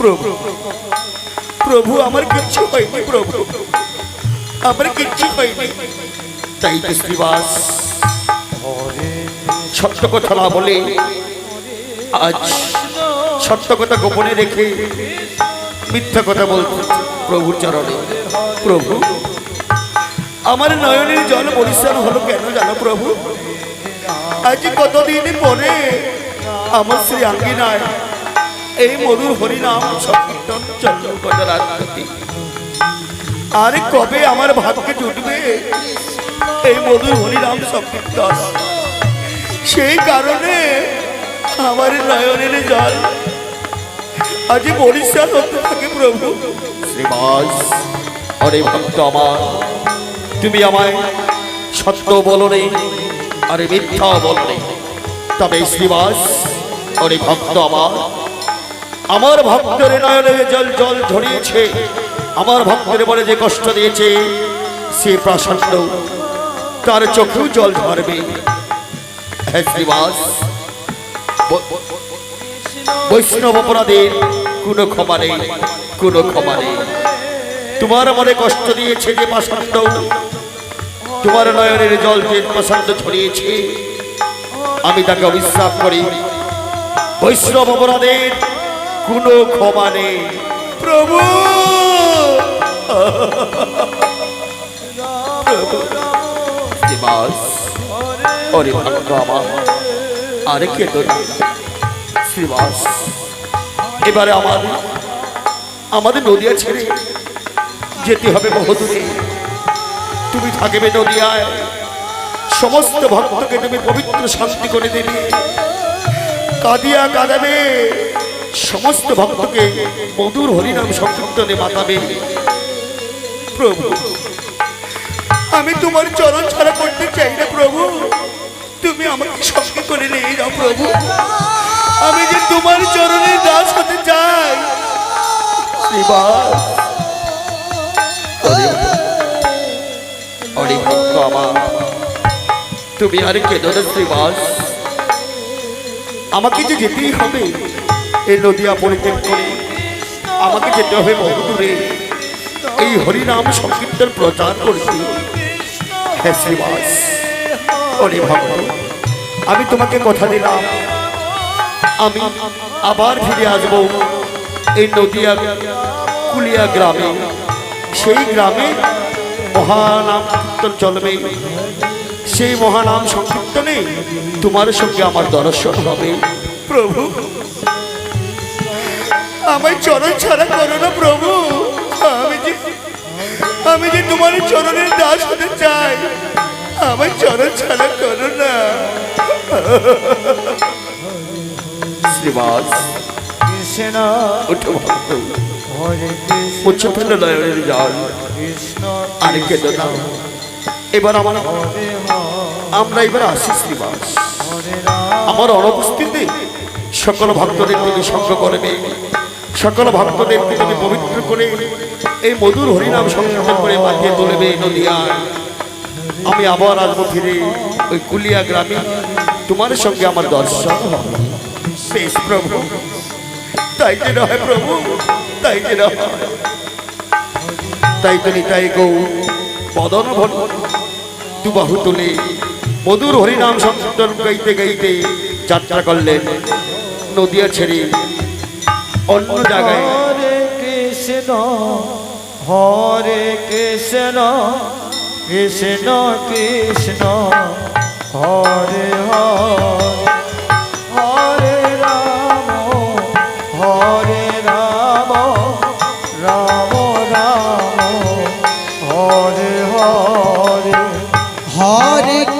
প্রভু। প্রভু, আমার কিচ্ছু হয়নি, প্রভু। আমার কিচ্ছু হয়নি। তাই তো শ্রীবাস। সত্য কথা না বলে আজ সত্য কথা গোপনে রেখে মিথ্যা কথা বলতে প্রভুর চরণে। প্রভু, আমার নয়নের জল পরিষ্কার হলো কেন জানো প্রভু? আজ কতদিন পরে আমার শ্রী আঙ্গিনায় এই মধুর হরিনাম সংকীর্তন চন্দ্র রাজনীতি আর কবে আমার ভাগ্যে জুটবে এই মধুর হরিনাম সংকীর্তন? সেই কারণে আমার নয়নের জল আজ পরিষ্কার হতে থাকে প্রভু। শ্রীবাস অরে ভক্ত আমার, তুমি আমায় সত্য বলো রে আরে মিথ্যা বলো রে তবে শ্রীবাস অরে ভক্ত আমার আমার ভক্তের নয়নে জল জল ঝরিয়েছে, আমার ভক্তের বলে যে কষ্ট দিয়েছে, সে প্রাসন্ন, তার চোখেও জল শ্রীবাস, বৈষ্ণব অপরাধের কোনো ক্ষমা নেই, কোনো ক্ষমা নেই। তোমার মনে কষ্ট দিয়েছে যে পাষাণ্ড তোমার নয়নের জল যে পাষাণ্ড ছড়িয়েছে আমি তাকে অবিশ্বাস করি। বৈষ্ণব অপরাধের কোনো ক্ষমা নেই। প্রভু! শ্রীবাস অরে আরে কে তোর? শ্রীবাস এবারে আমার, আমাদের নদিয়া ছেড়ে যেতে হবে বহুদূরে। তুমি থাকবে নদিয়ায়। সমস্ত ভক্তকে তুমি পবিত্র শান্তি করে দেবে। কাঁদিয়া কাঁদাবে। সমস্ত ভক্তকে মধুর হরিনাম সংকীর্তনে মাতাবে প্রভু আমি তোমার চরণ ছাড়া করতে চাই না প্রভু। তুমি আমাকে সঙ্গে করে নিয়ে যাও প্রভু। আমি যে তোমার চরণের দাস হতে চাই। তুমি আর কেন শ্রীবাস। আমাকে যে যেতেই হবে এই নদিয়া পরিত্যাগ করে আমাকে যেতে হবে বহুদূরে। এই হরিনাম সংকীর্তন প্রচার করছি। হ্যাঁ শ্রীবাস আমি তোমাকে কথা দিলাম। আমি আবার ফিরে আসব এই নদিয়া কুলিয়া গ্রামে। সেই গ্রামে মহানাম কীর্তন চলবে। সেই মহানাম সংকীর্তনে তোমার সঙ্গে আমার দর্শন হবে। প্রভু আমায় চরণ ছাড়া করো না প্রভু। আমি যে আমি যে তোমার চরণের দাস হতে চাই আমায় চরণ ছাড়া করো না। শ্রীবাস নয়নের জল আর কেঁদো না। এবার আমার আমরা এবার আসি শ্রীবাস। আমার অনুপস্থিতি সকল ভক্তদের তুমি সঙ্গ করবে সকল ভক্তদেরকে তুমি পবিত্র করে এই মধুর হরিনাম সংকীর্তন করে মাটিয়ে তুলবে নদিয়া। আমি আবার আসব ফিরে ওই কুলিয়া গ্রামে। তোমার সঙ্গে আমার দর্শন বেশ প্রভু, তাই যে নয় প্রভু, তাই যে নয়। তাই তো নিতাই গৌ বদন ভন দুবাহু তুলে মধুর হরিনাম সংকীর্তন গাইতে গাইতে যাত্রা করলেন নদিয়া ছেড়ে অন্য জায়গায়। হরে কৃষ্ণ হরে কৃষ্ণ কৃষ্ণ কৃষ্ণ হরে হরে হরে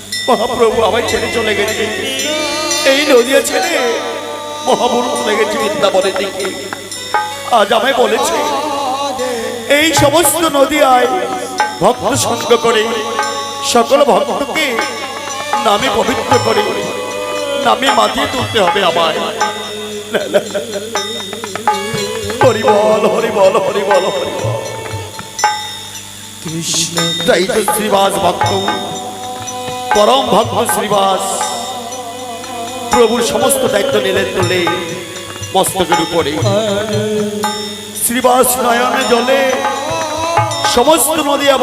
মহাপ্রভু আমায় ছেড়ে চলে গেছে। এই নদিয়া ছেড়ে মহাপুরুষ চলে গেছে বৃন্দাবনের দিকে। আজ আমায় বলেছে এই সমস্ত নদিয়ায় ভক্ত সঙ্গ করে সকল ভক্তকে নামে পবিত্র করে নামে মাতিয়ে তুলতে হবে আমায়। হরি বল হরি বল হরি বল হরি বল কৃষ্ণ তাই তো শ্রীবাস ভক্ত। পরম ভক্ত শ্রীবাস। প্রভুর সমস্ত দায়িত্ব নিলেন তোলে মস্তকের উপরে শ্রীবাস নয়নে জলে সমস্ত নদী